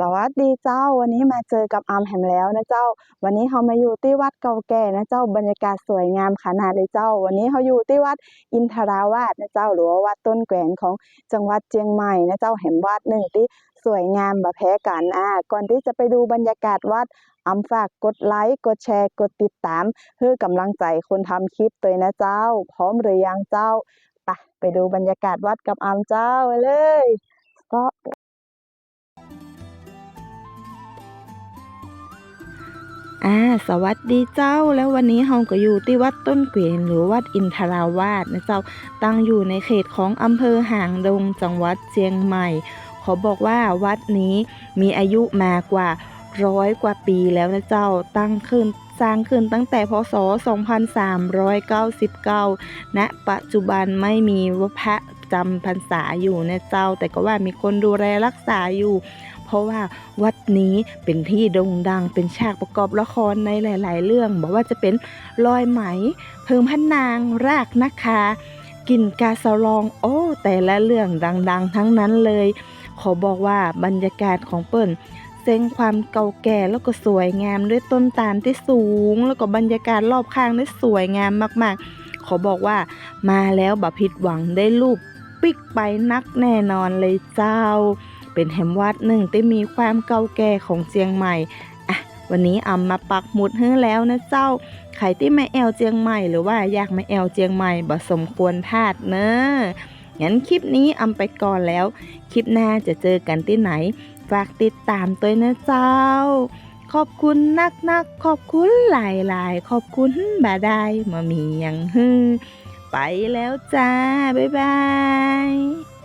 สวัสดีเจ้าวันนี้มาเจอกับอามแฮมแล้วนะเจ้า วันนี้เรามาอยู่ที่วัดเก่าแก่นะเจ้าบรรยากาศสวยงามขนาดเลยเจ้า วันนี้เราอยู่ที่วัดอินทราวาสนะเจ้า หรือว่าวัดต้นแกวนของจังหวัดเชียงใหม่นะเจ้าแห่งวัดหนึ่งที่สวยงามแบบแพ้กันอ่าก่อนที่จะไปดูบรรยากาศวัดอำฝากกดไลค์กดแชร์กดติดตามเพื่อกำลังใจคนทำคลิปตัวนะเจ้า พร้อมหรือยังเจ้าไปไปดูบรรยากาศวัดกับอามเจ้าไปเลยก็ อ่าสวัสดีเจ้าแล้ววันนี้เฮาก็อยู่ที่วัดต้นเกวียนหรือวัดอินทราวาสนะเจ้าตั้งอยู่ในเขตของอำเภอหางดงจังหวัดเชียงใหม่ ขอบอกว่าวัดนี้มีอายุมากว่าร้อยกว่าปีแล้วนะเจ้าตั้งขึ้นสร้างขึ้นตั้งแต่พศ 2399 ณ ปัจจุบันไม่มีวัพระจำพรรษาอยู่นะเจ้า แต่ก็ว่ามีคนดูแลรักษาอยู่ เพราะว่าวัดนี้เป็นที่โด่งดังเป็นฉากประกอบละครในหลาย ๆ เรื่องบอกว่าจะเป็นลอยไหม เพิงพันนางรากนะคะกินกาสลองโอ้แต่ละเรื่องดัง ๆ ทั้งนั้นเลย ขอบอกว่าบรรยากาศของเปิ้นเซ็งความเก่าแก่แล้วก็สวยงามด้วยต้นตาลที่สูง แล้วก็บรรยากาศรอบข้างได้สวยงามมาก ๆ ขอบอกว่ามาแล้วบ่ผิดหวังได้รูปปิกไปนักแน่นอนเลยเจ้า เป็นแหมวัดหนึ่งที่มีความเก่าแก่ของเจียงใหม่อะวันนี้อำมาปักหมุดให้แล้วนะเจ้าใครที่ไม่แอวเจียงใหม่หรือว่าอยากมาแอวเจียงใหม่บ่สมควรพลาดเนอะงั้นคลิปนี้อำไปก่อนแล้ว คลิปหน้าจะเจอกันที่ไหน ฝากติดตามตัวนะเจ้า ขอบคุณนักนักๆขอบคุณหลายหลายๆขอบคุณบาได้มามีอย่างฮือไปแล้วจ้า บ๊ายบาย